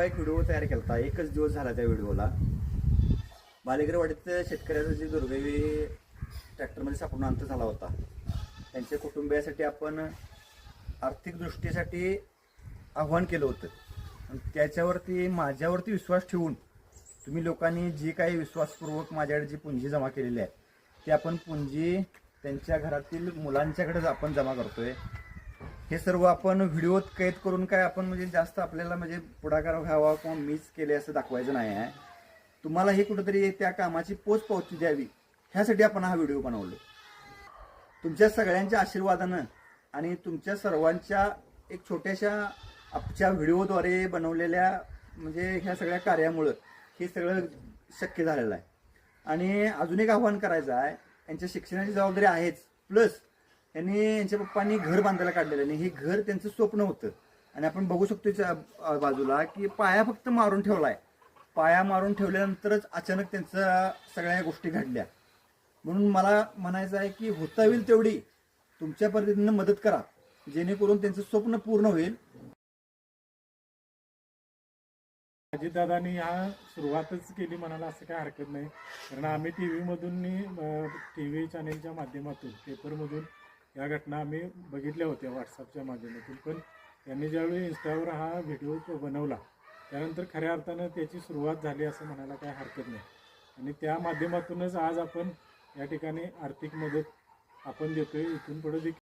एक व्हिडिओ तयार केला होता एकच दिवस झाला त्या व्हिडिओला. बालेगरवाडीत शेतकऱ्याचा जे दुर्दैवी ट्रॅक्टरमध्ये सापडून अंत झाला होता. त्यांच्या कुटुंबियासाठी आपण आर्थिक दृष्टीसाठी आव्हान केलं होतं. आणि त्याच्यावरती माझ्यावरती विश्वास ठेवून तुम्ही लोकांनी जी काही विश्वासपूर्वक माझ्याकडे जी पुंजी जमा केलेली आहे ती आपण पुंजी त्यांच्या घरातील मुलांच्याकडे आपण जमा करतोय. हे सर्व आपण व्हिडिओत कैद करून काय आपण म्हणजे जास्त आपल्याला म्हणजे पुढाकार घ्यावा किंवा मीच केले असं दाखवायचं नाही आहे. तुम्हाला हे कुठंतरी त्या कामाची पोच पावती द्यावी ह्यासाठी आपण हा व्हिडिओ बनवलो. तुमच्या सगळ्यांच्या आशीर्वादानं आणि तुमच्या सर्वांच्या एक छोट्याशा आपच्या व्हिडिओद्वारे बनवलेल्या म्हणजे ह्या सगळ्या कार्यामुळं हे सगळं शक्य झालेलं आहे. आणि अजून एक आव्हान करायचं आहे यांच्या शिक्षणाची जबाबदारी आहेच. प्लस यांनी यांच्या पप्पांनी घर बांधायला काढलेलं आणि हे घर त्यांचं स्वप्न होतं. आणि आपण बघू शकतो बाजूला की पाया फक्त मारून ठेवलाय. पाया मारून ठेवल्यानंतरच अचानक त्यांच्या सगळ्या गोष्टी घडल्या. म्हणून मला म्हणायचं आहे की होता होईल तेवढी. तुमच्या पद्धतीनं मदत करा. जेणेकरून त्यांचं स्वप्न पूर्ण होईल. अजितदादांनी हा सुरुवातच केली म्हणाला असं काही हरकत नाही. कारण आम्ही टी व्हीमधून टी व्ही चॅनेलच्या माध्यमातून पेपरमधून या घटना आम्ही बघितल्या होत्या व्हॉट्सअपच्या माध्यमातून. पण त्यांनी ज्यावेळी इन्स्टावर हा व्हिडिओ बनवला त्यानंतर खऱ्या अर्थानं त्याची सुरुवात झाली असं म्हणायला काही हरकत नाही. आणि त्या माध्यमातूनच आज आपण या ठिकाणी आर्थिक मदत आपण देतोय. इथून पुढे देखील